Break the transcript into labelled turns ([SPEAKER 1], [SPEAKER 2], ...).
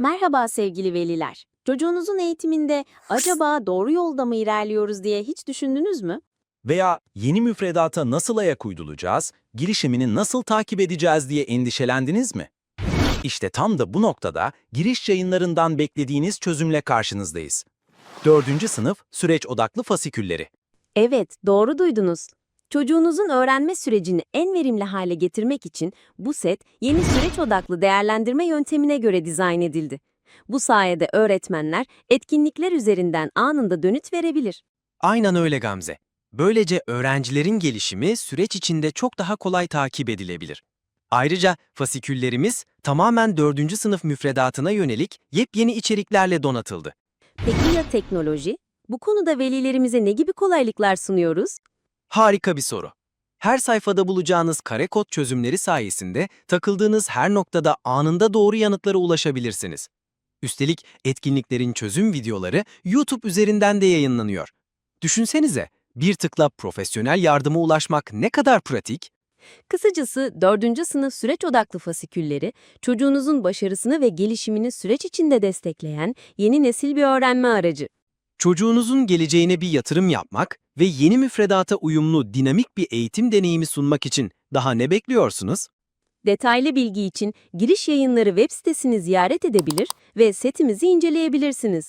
[SPEAKER 1] Merhaba sevgili veliler. Çocuğunuzun eğitiminde acaba doğru yolda mı ilerliyoruz diye hiç düşündünüz mü?
[SPEAKER 2] Veya yeni müfredata nasıl ayak uyduracağız, girişimini nasıl takip edeceğiz diye endişelendiniz mi? İşte tam da bu noktada giriş yayınlarından beklediğiniz çözümle karşınızdayız. Dördüncü sınıf süreç odaklı fasikülleri.
[SPEAKER 1] Evet, doğru duydunuz. Çocuğunuzun öğrenme sürecini en verimli hale getirmek için bu set yeni süreç odaklı değerlendirme yöntemine göre dizayn edildi. Bu sayede öğretmenler etkinlikler üzerinden anında dönüt verebilir.
[SPEAKER 3] Aynen öyle Gamze. Böylece öğrencilerin gelişimi süreç içinde çok daha kolay takip edilebilir. Ayrıca fasiküllerimiz tamamen 4. sınıf müfredatına yönelik yepyeni içeriklerle donatıldı.
[SPEAKER 1] Peki ya teknoloji? Bu konuda velilerimize ne gibi kolaylıklar sunuyoruz?
[SPEAKER 3] Harika bir soru. Her sayfada bulacağınız kare kod çözümleri sayesinde takıldığınız her noktada anında doğru yanıtlara ulaşabilirsiniz. Üstelik etkinliklerin çözüm videoları YouTube üzerinden de yayınlanıyor. Düşünsenize, bir tıkla profesyonel yardıma ulaşmak ne kadar pratik?
[SPEAKER 1] Kısacası 4. sınıf süreç odaklı fasikülleri, çocuğunuzun başarısını ve gelişimini süreç içinde destekleyen yeni nesil bir öğrenme aracı.
[SPEAKER 3] Çocuğunuzun geleceğine bir yatırım yapmak ve yeni müfredata uyumlu dinamik bir eğitim deneyimi sunmak için daha ne bekliyorsunuz?
[SPEAKER 1] Detaylı bilgi için giriş yayınları web sitesini ziyaret edebilir ve setimizi inceleyebilirsiniz.